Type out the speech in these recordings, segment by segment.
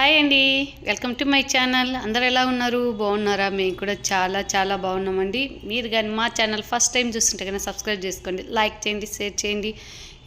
Hi అండి. Welcome to my channel. అందరు ఎలా ఉన్నారు? బాగున్నారా? మేము కూడా చాలా చాలా బాగున్నామండి. మీరు కానీ మా ఛానల్ ఫస్ట్ టైం చూస్తుంటే కానీ సబ్స్క్రైబ్ చేసుకోండి లైక్ చేయండి షేర్ చేయండి.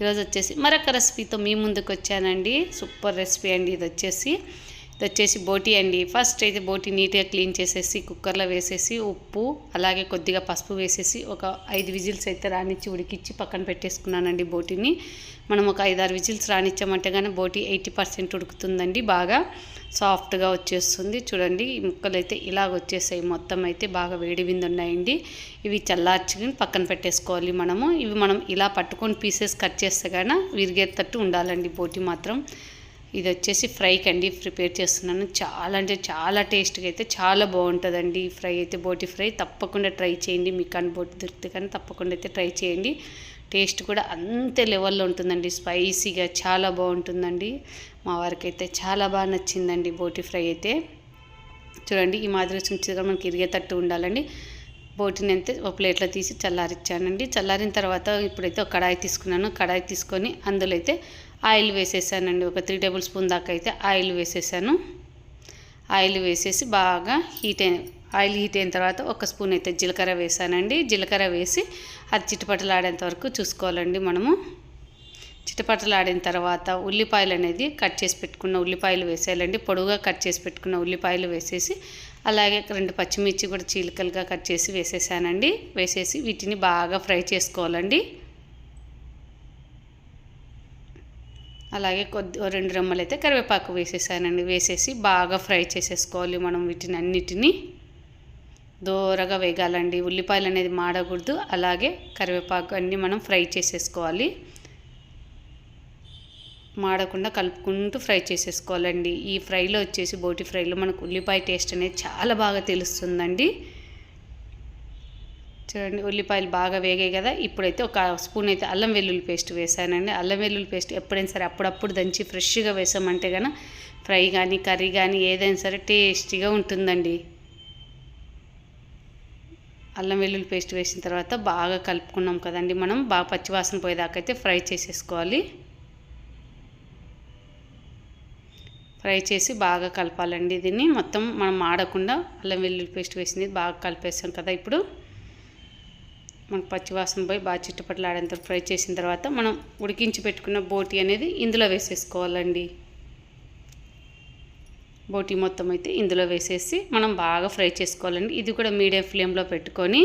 ఈరోజు వచ్చేసి మరొక రెసిపీతో మీ ముందుకు వచ్చానండి. సూపర్ రెసిపీ అండి ఇది వచ్చేసి. ఇది వచ్చేసి బోటి అండి. ఫస్ట్ అయితే బోటి నీట్గా క్లీన్ చేసేసి కుక్కర్లో వేసేసి ఉప్పు అలాగే కొద్దిగా పసుపు వేసేసి ఒక ఐదు విజిల్స్ అయితే రానిచ్చి ఉడికిచ్చి పక్కన పెట్టేసుకున్నానండి బోటిని. మనం ఒక ఐదారు విజిల్స్ రానిచ్చామంటే కానీ బోటి ఎయిటీ పర్సెంట్ ఉడుకుతుందండి బాగా. సాఫ్ట్గా వచ్చేస్తుంది. చూడండి ఈ ముక్కలు అయితే ఇలాగ వచ్చేసాయి. మొత్తం అయితే బాగా వేడి విందు ఉన్నాయండి. ఇవి చల్లార్చుకుని పక్కన పెట్టేసుకోవాలి మనము. ఇవి మనం ఇలా పట్టుకొని పీసెస్ కట్ చేస్తే కానీ విరిగేటట్టు ఉండాలండి బోటి మాత్రం. ఇది వచ్చేసి ఫ్రైకి అండి ప్రిపేర్ చేస్తున్నాను. చాలా అంటే చాలా టేస్ట్గా అయితే చాలా బాగుంటుందండి ఈ ఫ్రై అయితే. బోటి ఫ్రై తప్పకుండా ట్రై చేయండి. మీకు కానీ బోటి దొరికితే కానీ తప్పకుండా అయితే ట్రై చేయండి. టేస్ట్ కూడా అంతే లెవెల్లో ఉంటుందండి. స్పైసీగా చాలా బాగుంటుందండి. మా వారికి అయితే చాలా బాగా నచ్చిందండి బోటి ఫ్రై అయితే. చూడండి ఈ మాదిరి చుంచిగా మనకి ఇరిగేటట్టు ఉండాలండి. బోటిని అయితే ఒక ప్లేట్లో తీసి చల్లారిచ్చానండి. చల్లారిన తర్వాత ఇప్పుడైతే ఒక కడాయి తీసుకున్నాను. కడాయి తీసుకొని అందులో అయితే ఆయిల్ వేసేసానండి. ఒక త్రీ టేబుల్ స్పూన్ దాకా అయితే ఆయిల్ వేసేసాను. ఆయిల్ వేసేసి బాగా హీట్ అయిన ఆయిల్ హీట్ అయిన తర్వాత ఒక స్పూన్ అయితే జీలకర్ర వేసానండి. జీలకర్ర వేసి అది చిటపటలాడేంత వరకు చూసుకోవాలండి మనము. చిటపటలాడిన తర్వాత ఉల్లిపాయలు అనేది కట్ చేసి పెట్టుకున్న ఉల్లిపాయలు వేసేయాలండి. పొడుగుగా కట్ చేసి పెట్టుకున్న ఉల్లిపాయలు వేసేసి అలాగే రెండు పచ్చిమిర్చి కూడా చీలికలుగా కట్ చేసి వేసేసానండి. వేసేసి వీటిని బాగా ఫ్రై చేసుకోవాలండి. అలాగే కొద్ది రెండు రెమ్మలు అయితే కరివేపాకు వేసేసానండి. వేసేసి బాగా ఫ్రై చేసేసుకోవాలి మనం వీటిని అన్నిటినీ. దూరగా వేగాలండి. ఉల్లిపాయలు అనేది మాడకూడదు. అలాగే కరివేపాకు అన్నీ మనం ఫ్రై చేసేసుకోవాలి. మాడకుండా కలుపుకుంటూ ఫ్రై చేసేసుకోవాలండి. ఈ ఫ్రైలో వచ్చేసి బోటి ఫ్రైలో మనకు ఉల్లిపాయ టేస్ట్ అనేది చాలా బాగా తెలుస్తుందండి. చూడండి ఉల్లిపాయలు బాగా వేగాయి కదా. ఇప్పుడైతే ఒక స్పూన్ అయితే అల్లం వెల్లుల్లి పేస్ట్ వేసానండి. అల్లం వెల్లుల్లి పేస్ట్ ఎప్పుడైనా సరే అప్పుడప్పుడు దంచి ఫ్రెష్గా వేసామంటే కనుక ఫ్రై కానీ కర్రీ కానీ ఏదైనా సరే టేస్టీగా ఉంటుందండి. అల్లం వెల్లుల్లి పేస్ట్ వేసిన తర్వాత బాగా కలుపుకున్నాం కదండి మనం. బాగా పచ్చివాసన పోయేదాకా అయితే ఫ్రై చేసేసుకోవాలి. ఫ్రై చేసి బాగా కలపాలండి దీన్ని. మొత్తం మనం ఆడకుండా అల్లం వెల్లుల్లి పేస్ట్ వేసింది బాగా కలిపేసాం కదా ఇప్పుడు. మనకు పచ్చివాసన పోయి బాగా చిట్టుపట్లాడేంత ఫ్రై చేసిన తర్వాత మనం ఉడికించి పెట్టుకున్న బోటి అనేది ఇందులో వేసేసుకోవాలండి. బోటి మొత్తం అయితే ఇందులో వేసేసి మనం బాగా ఫ్రై చేసుకోవాలండి. ఇది కూడా మీడియం ఫ్లేమ్లో పెట్టుకొని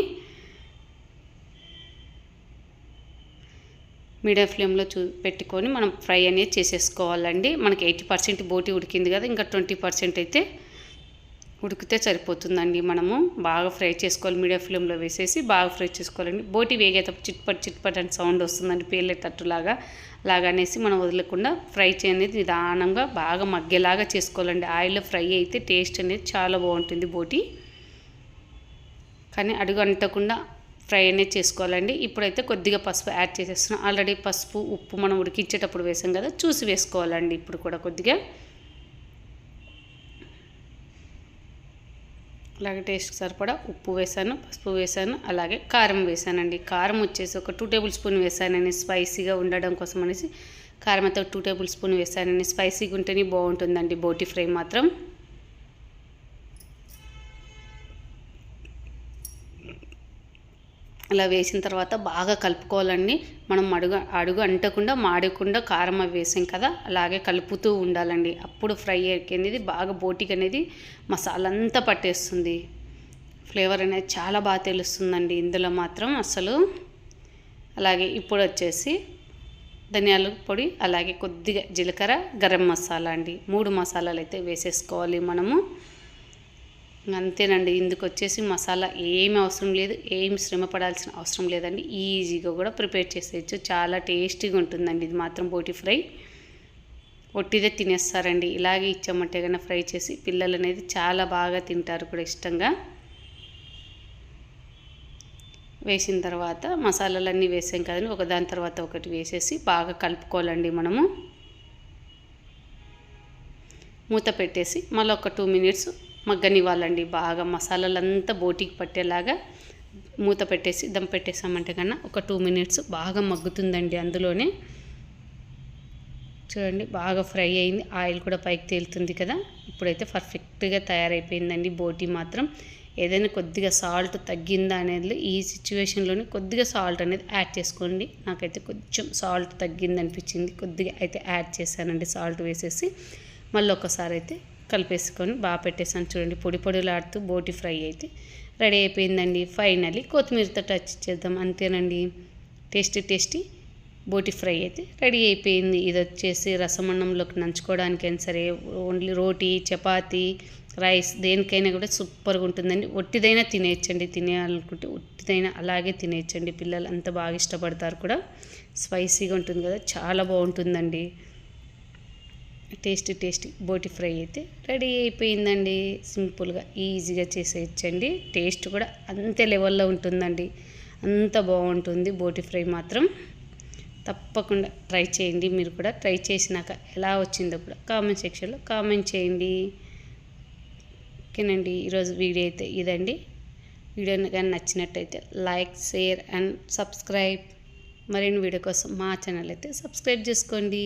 మీడియం ఫ్లేమ్లో చూ పెట్టుకొని మనం ఫ్రై అనేది చేసేసుకోవాలండి. మనకి ఎయిటీ పర్సెంట్ బోటి ఉడికింది కదా ఇంకా ట్వంటీ పర్సెంట్ అయితే ఉడికితే సరిపోతుందండి మనము. బాగా ఫ్రై చేసుకోవాలి. మీడియం ఫ్లేమ్లో వేసేసి బాగా ఫ్రై చేసుకోవాలండి. బోటి వేగేటప్పుడు చిట్పట్ చిట్పట్ అని సౌండ్ వస్తుందండి. పేలేటట్టులాగా లాగానేసి మనం వదలకుండా ఫ్రై అనేది నిదానంగా బాగా మగ్గేలాగా చేసుకోవాలండి. ఆయిల్లో ఫ్రై అయితే టేస్ట్ అనేది చాలా బాగుంటుంది బోటి. కానీ అడుగు అంటకుండా ఫ్రై అనేది చేసుకోవాలండి. ఇప్పుడైతే కొద్దిగా పసుపు యాడ్ చేసేస్తున్నాం. ఆల్రెడీ పసుపు ఉప్పు మనం ఉడికించేటప్పుడు వేసాం కదా చూసి వేసుకోవాలండి. ఇప్పుడు కూడా కొద్దిగా అలాగే టేస్ట్ సరిపడా ఉప్పు వేసాను పసుపు వేసాను అలాగే కారం వేసానండి. కారం వచ్చేసి ఒక టూ టేబుల్ స్పూన్ వేసానని స్పైసీగా ఉండడం కోసం అనేసి. కారం అయితే టూ టేబుల్ స్పూన్ వేసానని స్పైసీగా ఉంటేనే బాగుంటుందండి బోటి ఫ్రై మాత్రం. అలా వేసిన తర్వాత బాగా కలుపుకోవాలండి. మనం అడుగు అడుగు అంటకుండా మాడకుండా కారం అవి వేసాం కదా అలాగే కలుపుతూ ఉండాలండి. అప్పుడు ఫ్రై అనేది బాగా బోటికి అనేది మసాలా అంతా పట్టేస్తుంది. ఫ్లేవర్ అనేది చాలా బాగా తెలుస్తుందండి ఇందులో మాత్రం అసలు. అలాగే ఇప్పుడు వచ్చేసి ధనియాల పొడి అలాగే కొద్దిగా జీలకర్ర గరం మసాలా అండి. మూడు మసాలాలు అయితే వేసేసుకోవాలి మనము. అంతేనండి ఇందుకు వచ్చేసి మసాలా ఏమి అవసరం లేదు ఏమి శ్రమ పడాల్సిన అవసరం లేదండి. ఈజీగా కూడా ప్రిపేర్ చేసేయచ్చు. చాలా టేస్టీగా ఉంటుందండి ఇది మాత్రం బోటి ఫ్రై. ఒట్టిదే తినేస్తారండి. ఇలాగే ఇచ్చామంటే కన్నా ఫ్రై చేసి పిల్లలు అనేది చాలా బాగా తింటారు కూడా ఇష్టంగా. వేసిన తర్వాత మసాలాలన్నీ వేసాం కదండి. ఒకదాని తర్వాత ఒకటి వేసేసి బాగా కలుపుకోవాలండి మనము. మూత పెట్టేసి మళ్ళీ ఒక టూ మినిట్స్ మగ్గనివ్వాలండి. బాగా మసాలాలంతా బోటికి పట్టేలాగా మూత పెట్టేసి దమ్ పెట్టేసామంటే కన్నా ఒక టూ మినిట్స్ బాగా మగ్గుతుందండి అందులోనే. చూడండి బాగా ఫ్రై అయింది. ఆయిల్ కూడా పైకి తేలుతుంది కదా. ఇప్పుడైతే పర్ఫెక్ట్గా తయారైపోయిందండి బోటీ మాత్రం. ఏదైనా కొద్దిగా సాల్ట్ తగ్గిందా అనేది ఈ సిచ్యువేషన్లోనే కొద్దిగా సాల్ట్ అనేది యాడ్ చేసుకోండి. నాకైతే కొంచెం సాల్ట్ తగ్గింది అనిపించింది కొద్దిగా అయితే యాడ్ చేశానండి సాల్ట్ వేసేసి. మళ్ళీ ఒకసారి అయితే కలిపేసుకొని బాగా పెట్టేసాను. చూడండి పొడి పొడిలాడుతూ బోటి ఫ్రై అయితే రెడీ అయిపోయిందండి. ఫైనల్లీ కొత్తిమీరతో టచ్ చేద్దాం. అంతేనండి. టేస్టీ టేస్టీ బోటి ఫ్రై అయితే రెడీ అయిపోయింది. ఇది వచ్చేసి రసమన్నంలోకి నంచుకోవడానికైనా సరే ఓన్లీ రోటీ చపాతి రైస్ దేనికైనా కూడా సూపర్గా ఉంటుందండి. ఒట్టిదైనా తినేయచ్చండి. తినేయాలనుకుంటే ఒట్టిదైనా అలాగే తినేయచ్చండి. పిల్లలు అంత బాగా ఇష్టపడతారు కూడా. స్పైసీగా ఉంటుంది కదా చాలా బాగుంటుందండి. టేస్టీ టేస్టీ బోటి ఫ్రై అయితే రెడీ అయిపోయిందండి. సింపుల్గా ఈజీగా చేసేయచ్చండి. టేస్ట్ కూడా అంతే లెవెల్లో ఉంటుందండి. అంత బాగుంటుంది బోటి ఫ్రై మాత్రం. తప్పకుండా ట్రై చేయండి. మీరు కూడా ట్రై చేసినాక ఎలా వచ్చిందో కూడా కామెంట్ సెక్షన్లో కామెంట్ చేయండి. ఓకేనండి. ఈరోజు వీడియో అయితే ఇదండి. వీడియో కానీ నచ్చినట్టయితే లైక్ షేర్ అండ్ సబ్స్క్రైబ్. మరిన్ని వీడియో కోసం మా ఛానల్ అయితే సబ్స్క్రైబ్ చేసుకోండి.